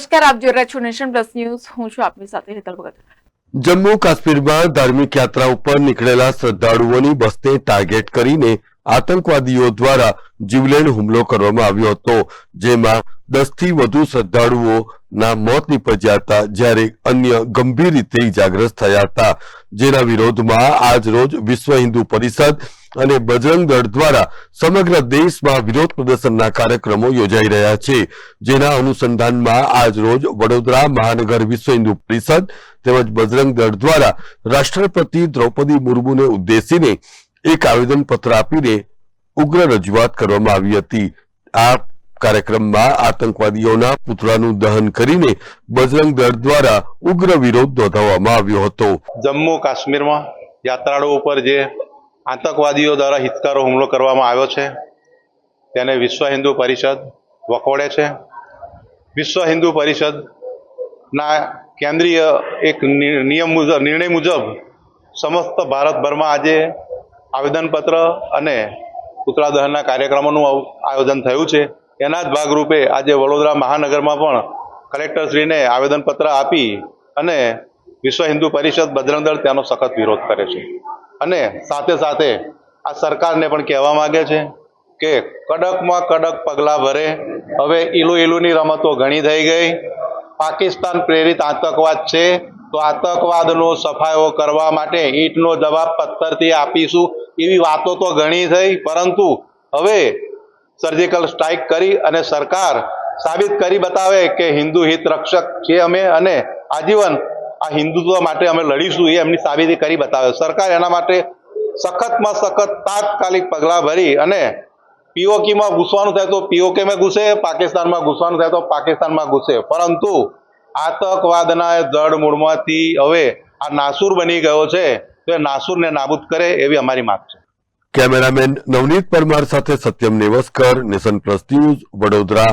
નમસ્કાર, આપ જોઈ રહ્યા છો નેશન પ્લસ ન્યૂઝ. હું છું આપની સાથે હેતલ ભગત. જમ્મુ કાશ્મીરમાં ધાર્મિક યાત્રા ઉપર નીકળેલા શ્રદ્ધાળુઓની બસને ટાર્ગેટ કરીને આતંકવાદીઓ દ્વારા જીવલેણ હુમલો કરવામાં આવ્યો હતો, જેમાં દસથી વધુ શ્રદ્ધાળુઓના મોત નીપજ્યા હતા, જ્યારે અન્ય ગંભીર રીતે ઇજાગ્રસ્ત થયા હતા. જેના વિરોધમાં આજ રોજ વિશ્વ હિન્દુ પરિષદ અને બજરંગ દળ દ્વારા સમગ્ર દેશમાં વિરોધ પ્રદર્શનના કાર્યક્રમો યોજાઈ રહ્યા છે, જેના અનુસંધાનમાં આજ રોજ વડોદરા મહાનગર વિશ્વ હિન્દુ પરિષદ તેમજ બજરંગ દળ દ્વારા રાષ્ટ્રપતિ દ્રૌપદી મુર્મુને ઉદ્દેશીને એક આવેદન પત્ર આપીને ઉગ્ર રજૂઆત કરવામાં આવી હતી. આ કાર્યક્રમમાં આતંકવાદીઓના પુતળાનું દહન કરીને બજરંગ દળ દ્વારા ઉગ્ર વિરોધ નોંધાવવામાં આવ્યો હતો. જમ્મુ કાશ્મીરમાં યાત્રાળુઓ ઉપર જે આતંકવાદીઓ દ્વારા હિતકારો હુમલો કરવામાં આવ્યો છે. તેને વિશ્વ હિન્દુ પરિષદ વખોડે છે. વિશ્વ હિન્દુ પરિષદના કેન્દ્રીય એક નિયમ મુજબ નિર્ણય મુજબ સમસ્ત ભારતભરમાં આજે આવેદનપત્ર અને પુતળા દહનના કાર્યક્રમોનું આયોજન થયું છે. એના જ ભાગરૂપે આજે વડોદરા મહાનગરમાં પણ કલેક્ટરશ્રીને આવેદનપત્ર આપી અને વિશ્વ હિન્દુ પરિષદ બજરંગ તેનો સખત વિરોધ કરે છે. અને સાથે સાથે આ સરકારને પણ કહેવા માગે છે કે કડકમાં કડક પગલાં ભરે. હવે ઈલુ ઈલુની રમતો ઘણી થઈ ગઈ. પાકિસ્તાન પ્રેરિત આતંકવાદ છે. તો આતંકવાદનો સફાયો કરવા માટે ઈંટનો જવાબ પથ્થરથી આપીશું એવી વાતો તો ઘણી થઈ. પરંતુ હવે સર્જિકલ સ્ટ્રાઇક કરી અને સરકાર સાબિત કરી બતાવે કે હિન્દુ હિત રક્ષક છે અમે અને આજીવન આ હિન્દુત્વ માટે અમે લડીશું એ એમની સાબિતી કરી બતાવે. સરકાર એના માટે સખતમાં સખત તાત્કાલિક પગલાં ભરી અને પીઓકીમાં ઘૂસવાનું થાય તો પીઓકેમાં ઘૂસે, પાકિસ્તાનમાં ઘૂસવાનું થાય તો પાકિસ્તાનમાં ઘૂસે. પરંતુ આતંકવાદના જડ મૂળમાંથી હવે આ નાસુર બની ગયો છે, તો એ નાસુરને નાબૂદ કરે એવી અમારી માંગ છે. કેમેરામેન નવનીત પરમાર સાથે Satyam Nevaskar, Nation Plus News, Vadodara.